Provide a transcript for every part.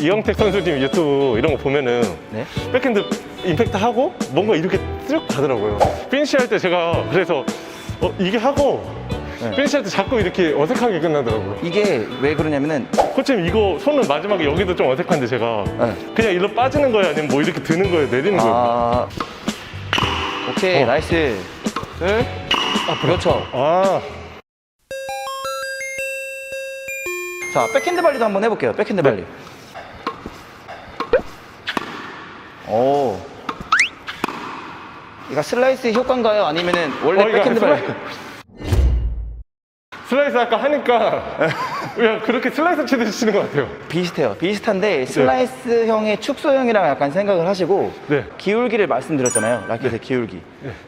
이영택 선수님 유튜브 이런 거 보면은 네. 백핸드 임팩트 하고 뭔가 이렇게 쭉 가더라고요. 피니시 할 때 제가 그래서 어, 이게 하고 네. 피니시 할 때 자꾸 이렇게 어색하게 끝나더라고요. 이게 왜 그러냐면은 코치님 이거 손은 마지막에 여기도 좀 어색한데 제가 네. 그냥 일로 빠지는 거예요? 아니면 뭐 이렇게 드는 거예요? 내리는 거예요? 아 오케이 어. 나이스 둘 아, 그렇죠 아, 자 백핸드 발리도 한번 해볼게요 백핸드 발리 오 이거 슬라이스 효과인가요 아니면은 원래 어, 이거 백핸드 슬라이- 슬라이스 아까 하니까 그냥 그렇게 슬라이스 치듯이 치는 것 같아요. 비슷해요 비슷한데 슬라이스형의 축소형이랑 약간 생각을 하시고 네. 기울기를 말씀드렸잖아요 라켓의 기울기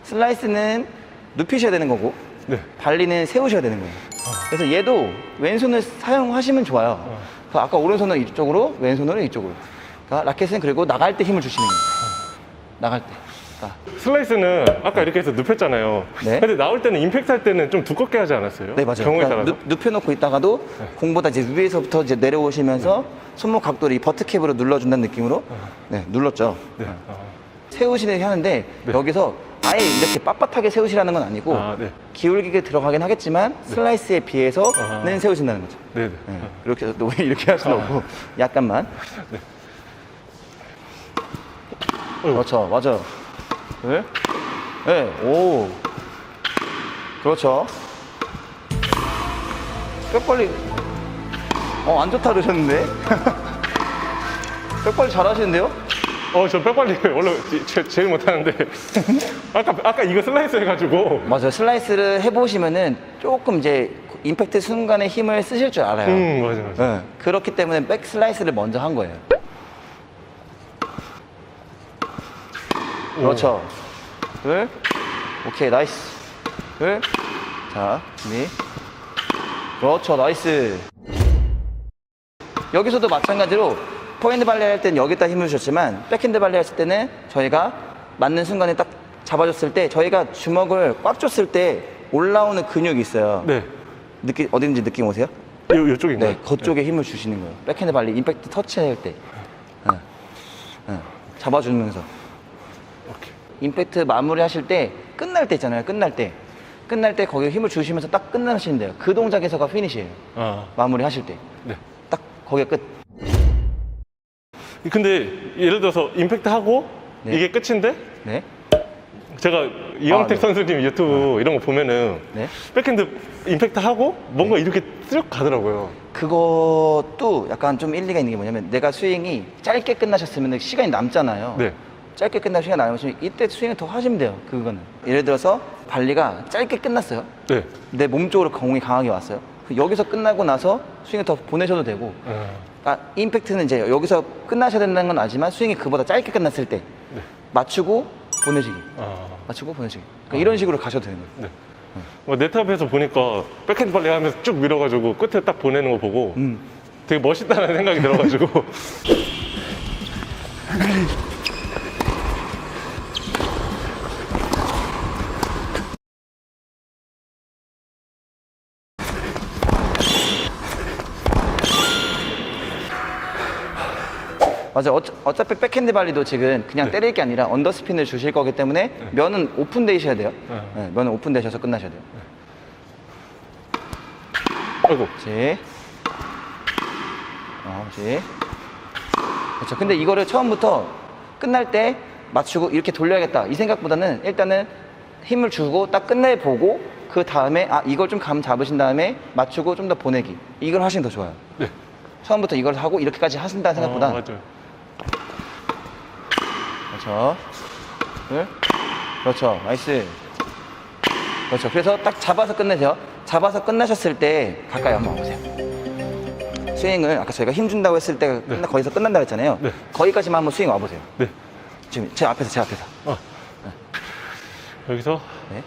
슬라이스는 눕히셔야 되는 거고 네. 발리는 세우셔야 되는 거예요. 그래서 얘도 왼손을 사용하시면 좋아요. 그 아까 오른손은 이쪽으로, 왼손은 이쪽으로. 그러니까 라켓은 그리고 나갈 때 힘을 주시는 거예요. 나갈 때. 그러니까 슬라이스는 아까 이렇게 해서 눕혔잖아요. 네. 근데 나올 때는 임팩트 할 때는 좀 두껍게 하지 않았어요? 네 맞아요. 경우에 그러니까 따라서. 눕, 눕혀놓고 있다가도 공보다 이제 위에서부터 이제 내려오시면서 손목 각도를 이 버트캡으로 눌러준다는 느낌으로 네 눌렀죠. 네. 아, 세우시는 하는데 여기서 아예 이렇게 빳빳하게 세우시라는 건 아니고 아, 네. 기울기게 들어가긴 하겠지만 슬라이스에 비해서는 아. 세우신다는 거죠. 네네. 네, 이렇게 해서 또 이렇게 할 수는 없고 약간만. 어이구. 그렇죠, 맞아요. 네, 네, 오, 그렇죠. 뼈빨리, 어, 안 좋다 그러셨는데. 뼈빨리 잘 하시는데요? 어, 저 뼈빨리 원래 제, 제일 못하는데 아까 아까 이거 슬라이스 해가지고 맞아요. 슬라이스를 해보시면은 조금 이제 임팩트 순간에 힘을 쓰실 줄 알아요. 음 맞아 맞아. 네, 그렇기 때문에 백 슬라이스를 먼저 한 거예요. 그렇죠. 둘. 오케이, 나이스. 둘. 자, 준비. 그렇죠, 나이스. 여기서도 마찬가지로 포핸드 발레 할 때는 여기다 힘을 주셨지만 백핸드 발레 했을 때는 저희가 맞는 순간에 딱 잡아줬을 때 저희가 주먹을 꽉 줬을 때 올라오는 근육이 있어요. 네. 느낌 어딘지 느낌 오세요? 요 요쪽인가요? 네, 그쪽에 힘을 주시는 거예요. 백핸드 발리 임팩트 터치할 때. 네. 네. 잡아주면서. 임팩트 마무리 하실 때, 끝날 때 있잖아요. 끝날 때. 끝날 때 거기에 힘을 주시면서 딱 끝나시면 돼요. 그 동작에서가 피니시예요. 아 마무리 하실 때. 네. 딱 거기가 끝. 근데 예를 들어서 임팩트 하고 네. 이게 끝인데 네. 제가 이영택 네. 선수님 유튜브 이런 거 보면은 네. 백핸드 임팩트 하고 뭔가 이렇게 쭉 가더라고요. 그것도 약간 좀 일리가 있는 게 뭐냐면 내가 스윙이 짧게 끝나셨으면 시간이 남잖아요. 네. 짧게 끝날 시간 남으시면 이때 스윙을 더 하시면 돼요. 그거는. 예를 들어서 발리가 짧게 끝났어요. 네. 내 몸 쪽으로 공이 강하게 왔어요. 그 여기서 끝나고 나서 스윙을 더 보내셔도 되고, 아, 아, 임팩트는 이제 여기서 끝나셔야 된다는 건 아지만 스윙이 그보다 짧게 끝났을 때 네. 맞추고 보내시기, 아, 맞추고 보내시기. 그러니까 이런 식으로 가셔도 되는 거예요. 네. 뭐 네트앞에서 보니까 백핸드 발리 하면서 쭉 밀어가지고 끝에 딱 보내는 거 보고 음. 되게 멋있다는 생각이 들어가지고 맞아. 어, 어차피 백핸드 발리도 지금 그냥 네. 때릴 게 아니라 언더스핀을 주실 거기 때문에 면은 오픈되셔야 돼요. 네. 네, 면은 오픈되셔서 끝나셔야 돼요. 아이고 그렇지. 어, 그렇지. 그렇죠. 근데 이거를 처음부터 끝날 때 맞추고 이렇게 돌려야겠다. 이 생각보다는 일단은 힘을 주고 딱 끝내보고 그 다음에 아 이걸 좀 감 잡으신 다음에 맞추고 좀 더 보내기. 이걸 하시면 더 좋아요. 네. 처음부터 이걸 하고 이렇게까지 하신다는 생각보다 아, 맞아요. 그렇죠. 둘. 그렇죠. 나이스. 그렇죠. 그래서 딱 잡아서 끝내세요. 잡아서 끝나셨을 때 가까이 한번 와보세요. 스윙을 아까 저희가 힘 준다고 했을 때 끝나, 거기서 끝난다고 했잖아요. 네. 거기까지만 한번 스윙 와보세요. 네. 지금 제 앞에서 제 앞에서. 아. 여기서 네.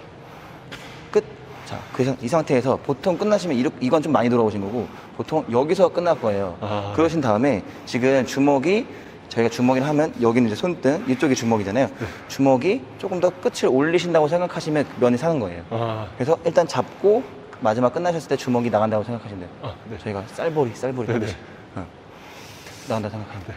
끝. 자, 그, 상- 이 상태에서 보통 끝나시면 이렇- 이건 좀 많이 돌아오신 거고 보통 여기서 끝날 거예요. 아. 그러신 다음에 지금 주먹이 저희가 주먹이를 하면 여기는 이제 손등 이쪽이 주먹이잖아요. 네. 주먹이 조금 더 끝을 올리신다고 생각하시면 면이 사는 거예요. 아, 그래서 일단 잡고 마지막 끝나셨을 때 주먹이 나간다고 생각하시면 돼요. 아, 네. 저희가 쌀보리, 쌀보리 네네. 하듯이. 어. 나온다 생각하는데.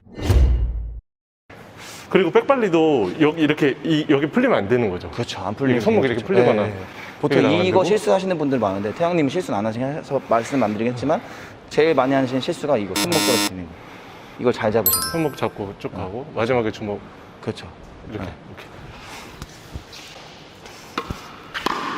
그리고 백발리도 여기 이렇게 이, 여기 풀리면 안 되는 거죠. 그렇죠. 안 풀리면 이게 손목 되게 이렇게. 풀리거나 예, 예. 보통 이거. 실수하시는 분들 많은데 태양님 실수는 안 하셔서 말씀 안 드리겠지만 제일 많이 하시는 실수가 이거 손목 떨어뜨리는 거. 이걸 잘 잡으셔야 돼요. 손목 잡고 쭉 가고 마지막에 주먹 그렇죠. 이렇게 네. 이렇게.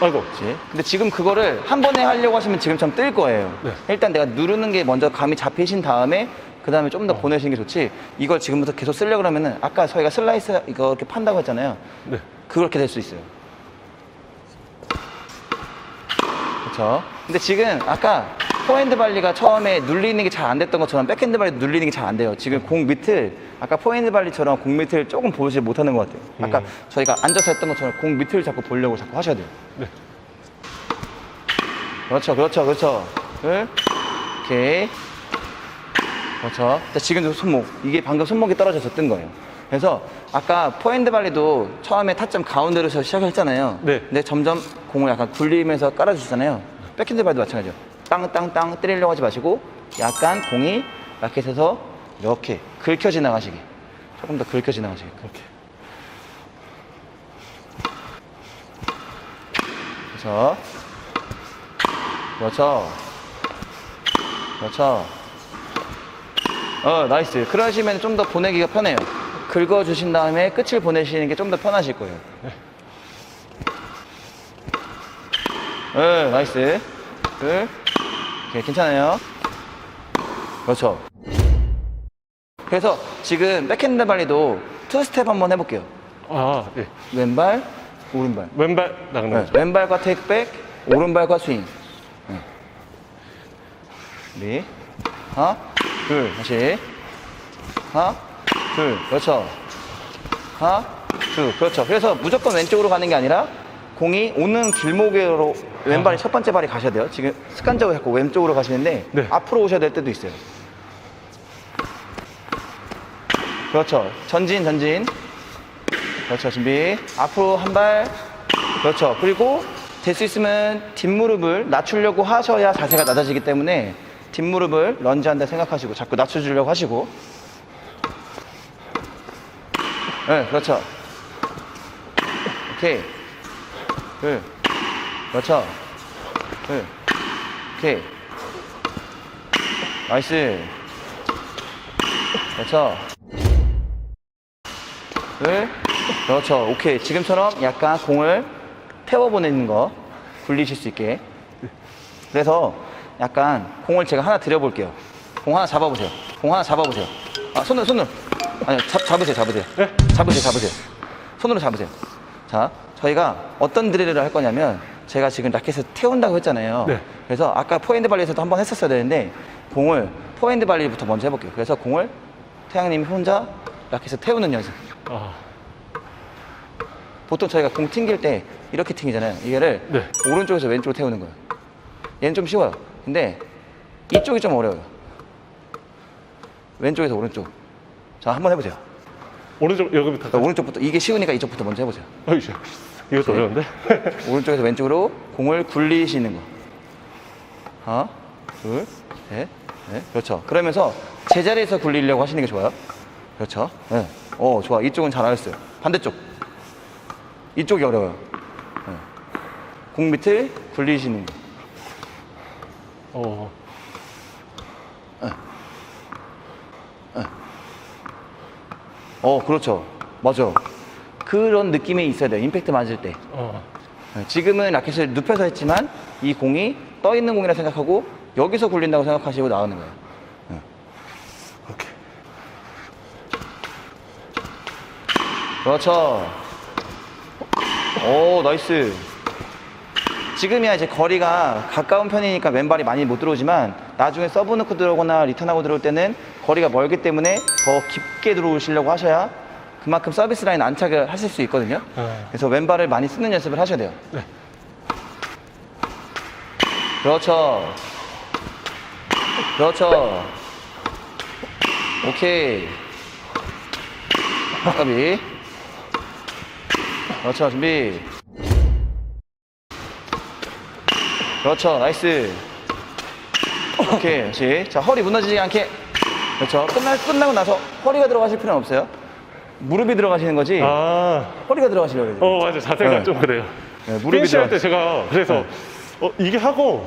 아이고. 그렇지. 근데 지금 그거를 한 번에 하려고 하시면 지금처럼 뜰 거예요. 네. 일단 내가 누르는 게 먼저 감이 잡히신 다음에 그 다음에 좀더 어. 보내시는 게 좋지. 이걸 지금부터 계속 쓰려고 그러면은 아까 저희가 슬라이스 이거 이렇게 판다고 했잖아요. 네. 그렇게 될 수 있어요. 그렇죠. 근데 지금 아까 포핸드 발리가 처음에 눌리는 게 잘 안 됐던 것처럼 백핸드 발리 눌리는 게 잘 안 돼요. 지금 공 밑을 아까 포핸드 발리처럼 공 밑을 조금 보지 못하는 것 같아요. 아까 음. 저희가 앉아서 했던 것처럼 공 밑을 자꾸 보려고 자꾸 하셔야 돼요. 네. 그렇죠, 그렇죠, 그렇죠. 둘, 오케이. 그렇죠. 자, 지금도 손목. 이게 방금 손목이 떨어져서 뜬 거예요. 그래서 아까 포핸드 발리도 처음에 타점 가운데로서 시작했잖아요. 네. 근데 점점 공을 약간 굴리면서 깔아주시잖아요. 백핸드 발도 마찬가지죠. 땅땅땅 때리려고 하지 마시고 약간 공이 라켓에서 이렇게 긁혀 지나가시게. 조금 더 긁혀 지나가시게. 이렇게. 그렇죠. 그렇죠. 그렇죠. 어, 나이스. 그러시면 좀 더 보내기가 편해요. 긁어주신 다음에 끝을 보내시는 게 좀 더 편하실 거예요. 네, 나이스. 둘. 오케이, 괜찮아요. 그렇죠. 그래서 지금 백핸드 발리도 투 스텝 한번 해볼게요. 아, 예. 왼발, 오른발. 왼발 나가는 네, 거죠. 왼발과 테이크백, 오른발과 스윙. 네. 네. 하나, 둘, 다시. 하나, 둘, 그렇죠. 하나, 둘, 그렇죠. 그래서 무조건 왼쪽으로 가는 게 아니라 공이 오는 길목으로 왼발이 첫 번째 발이 가셔야 돼요. 지금 습관적으로 자꾸 왼쪽으로 가시는데 네. 앞으로 오셔야 될 때도 있어요. 그렇죠. 전진, 전진. 그렇죠. 준비. 앞으로 한 발. 그렇죠. 그리고 될 수 있으면 뒷무릎을 낮추려고 하셔야 자세가 낮아지기 때문에 뒷무릎을 런지한다 생각하시고 자꾸 낮춰주려고 하시고. 네, 그렇죠. 오케이. 둘. 그렇죠. 둘. 오케이. 나이스. 그렇죠. 둘. 그렇죠. 오케이. 지금처럼 약간 공을 태워보내는 거 굴리실 수 있게. 그래서 약간 공을 제가 하나 드려볼게요. 공 하나 잡아보세요. 공 하나 잡아보세요. 아, 손으로, 손으로. 아니요, 잡, 잡으세요, 잡으세요. 네? 잡으세요, 잡으세요. 손으로 잡으세요. 자, 저희가 어떤 드릴을 할 거냐면 제가 지금 라켓을 태운다고 했잖아요. 네. 그래서 아까 포핸드 발리에서도 한번 했었어야 되는데 공을 포핸드 발리부터 먼저 해볼게요. 그래서 공을 태양님이 혼자 라켓을 태우는 연습. 아, 보통 저희가 공 튕길 때 이렇게 튕기잖아요. 이거를 네. 오른쪽에서 왼쪽으로 태우는 거예요. 얘는 좀 쉬워요. 근데 이쪽이 좀 어려워요. 왼쪽에서 오른쪽. 자, 한번 해보세요. 오른쪽 여기부터. 자, 오른쪽부터 이게 쉬우니까 이쪽부터 먼저 해보세요. 어이씨. 이것도 네. 어려운데? 오른쪽에서 왼쪽으로 공을 굴리시는 거. 하나, 둘, 셋, 넷. 그렇죠. 그러면서 제자리에서 굴리려고 하시는 게 좋아요. 그렇죠. 네. 어, 좋아. 이쪽은 잘하셨어요. 반대쪽. 이쪽이 어려워요. 네. 공 밑을 굴리시는 거. 어. 어, 그렇죠. 맞아. 그런 느낌이 있어야 돼요. 임팩트 맞을 때. 어. 네, 지금은 라켓을 눕혀서 했지만 이 공이 떠 있는 공이라 생각하고 여기서 굴린다고 생각하시고 나오는 거예요. 오케이. 그렇죠. 오, 나이스. 지금이야 이제 거리가 가까운 편이니까 왼발이 많이 못 들어오지만 나중에 서브 넣고 들어오거나 리턴하고 들어올 때는 거리가 멀기 때문에 더 깊게 들어오시려고 하셔야 그만큼 서비스 라인 안착을 하실 수 있거든요. 네. 그래서 왼발을 많이 쓰는 연습을 하셔야 돼요. 네. 그렇죠. 그렇죠. 오케이. 까비. 그렇죠. 준비. 그렇죠. 나이스. 오케이. 다시. 자, 허리 무너지지 않게. 그렇죠. 끝날, 끝나고 나서 허리가 들어가실 필요는 없어요. 무릎이 들어가시는 거지. 아, 허리가 들어가시려고 해요. 어, 맞아. 자세가 네. 좀 그래요. 네, 무릎이 피니시 할 때. 제가 그래서 어, 이게 하고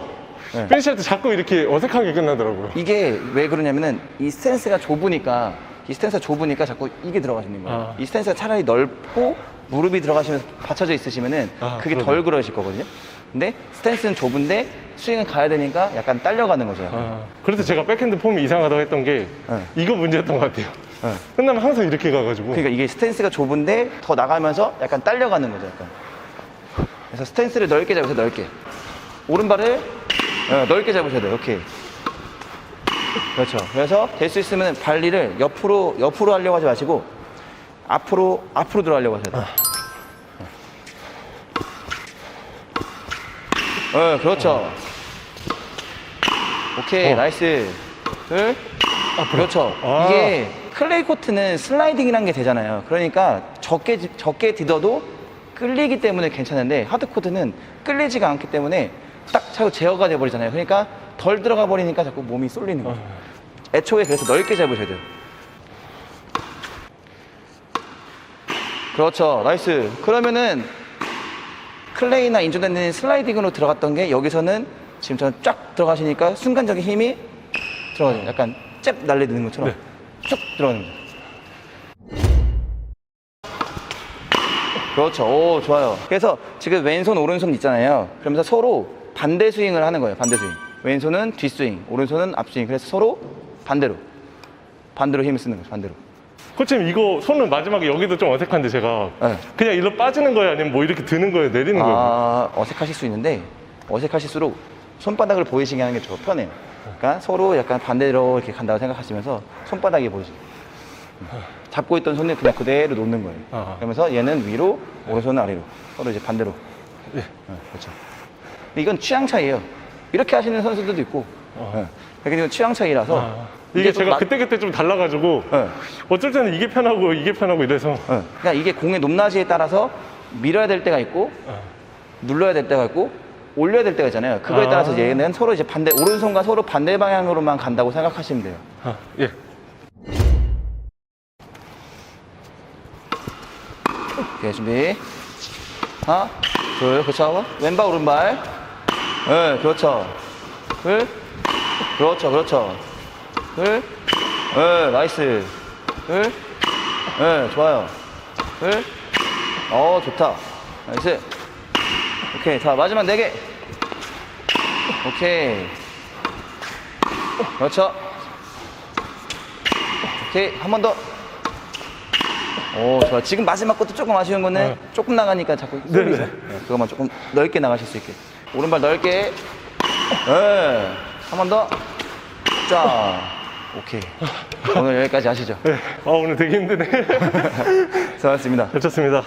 네. 피니시 할 때 자꾸 이렇게 어색하게 끝나더라고요. 이게 왜 그러냐면은 이 스탠스가 좁으니까 이 스탠스가 좁으니까 자꾸 이게 들어가시는 거예요. 아. 이 스탠스가 차라리 넓고 무릎이 들어가시면서 받쳐져 있으시면은 아, 그게. 덜 그러실 거거든요. 근데 스탠스는 좁은데 스윙은 가야 되니까 약간 딸려가는 거죠. 아, 그래서 제가 백핸드 폼이 이상하다고 했던 게 네. 이거 문제였던 것 같아요. 네. 끝나면 항상 이렇게 가가지고. 그러니까 이게 스탠스가 좁은데 더 나가면서 약간 딸려가는 거죠. 약간. 그래서 스탠스를 넓게 잡으세요. 넓게. 오른발을 어, 넓게 잡으셔야 돼요. 이렇게. 그렇죠. 그래서 될 수 있으면 발리를 옆으로 옆으로 하려고 하지 마시고 앞으로 앞으로 들어가려고 하셔야 돼요. 어, 그렇죠. 오케이, 어. 나이스. 둘. 그렇죠. 아. 이게 클레이 코트는 슬라이딩이라는 게 되잖아요. 그러니까 적게 적게 디뎌도 끌리기 때문에 괜찮은데 하드 코트는 끌리지가 않기 때문에 딱 자꾸 제어가 돼 버리잖아요. 그러니까 덜 들어가 버리니까 자꾸 몸이 쏠리는 거죠. 애초에 그래서 넓게 잡으셔야 돼요. 그렇죠. 나이스. 그러면은 클레이나 인조된 슬라이딩으로 들어갔던 게 여기서는 지금처럼 쫙 들어가시니까 순간적인 힘이 들어가요. 약간 잽 날려드는 것처럼 네. 쭉 들어가는 거죠. 그렇죠. 오, 좋아요. 그래서 지금 왼손, 오른손 있잖아요. 그러면서 서로 반대 스윙을 하는 거예요. 반대 스윙. 왼손은 뒷스윙, 오른손은 앞스윙. 그래서 서로 반대로. 반대로 힘을 쓰는 거죠. 반대로. 코치님 이거 손은 마지막에 여기도 좀 어색한데 제가 네. 그냥 일로 빠지는 거예요? 아니면 뭐 이렇게 드는 거예요? 내리는 거예요? 아, 어색하실 수 있는데 어색하실수록 손바닥을 보이시게 하는 게 더 편해요. 그러니까 서로 약간 반대로 이렇게 간다고 생각하시면서 손바닥이 보이시게. 잡고 있던 손을 그냥 그대로 놓는 거예요. 아. 그러면서 얘는 위로, 오른손은 아래로. 서로 이제 반대로. 예. 네, 그렇죠. 근데 이건 취향 차이예요. 이렇게 하시는 선수들도 있고. 네. 그러니까 이건 취향 차이라서. 아, 이게 좀 제가 마- 그때그때 좀 달라가지고 네. 어쩔 때는 이게 편하고 이게 편하고 이래서 네. 그러니까 이게 공의 높낮이에 따라서 밀어야 될 때가 있고 어. 눌러야 될 때가 있고 올려야 될 때가 있잖아요. 그거에 아. 따라서 얘는 서로 이제 반대 오른손과 서로 반대 방향으로만 간다고 생각하시면 돼요. 아, 예. 오케이 준비. 하나, 둘, 그렇죠. 왼발 오른발. 네, 그렇죠. 둘, 그렇죠, 그렇죠. 둘, 네, 나이스. 둘, 네, 좋아요. 둘, 어, 좋다. 나이스. 오케이, 자 마지막 네 개. 오케이. 그렇죠. 오케이, 한 번 더. 오, 좋아. 지금 마지막 것도 조금 아쉬운 거는 네. 조금 나가니까 자꾸. 네네. 네, 그것만 조금 넓게 나가실 수 있게. 오른발 넓게. 네. 한번 더. 자. 오케이. 오늘 여기까지 하시죠. 네. 아, 오늘 되게 힘드네. 수고하셨습니다. 잘 쳤습니다.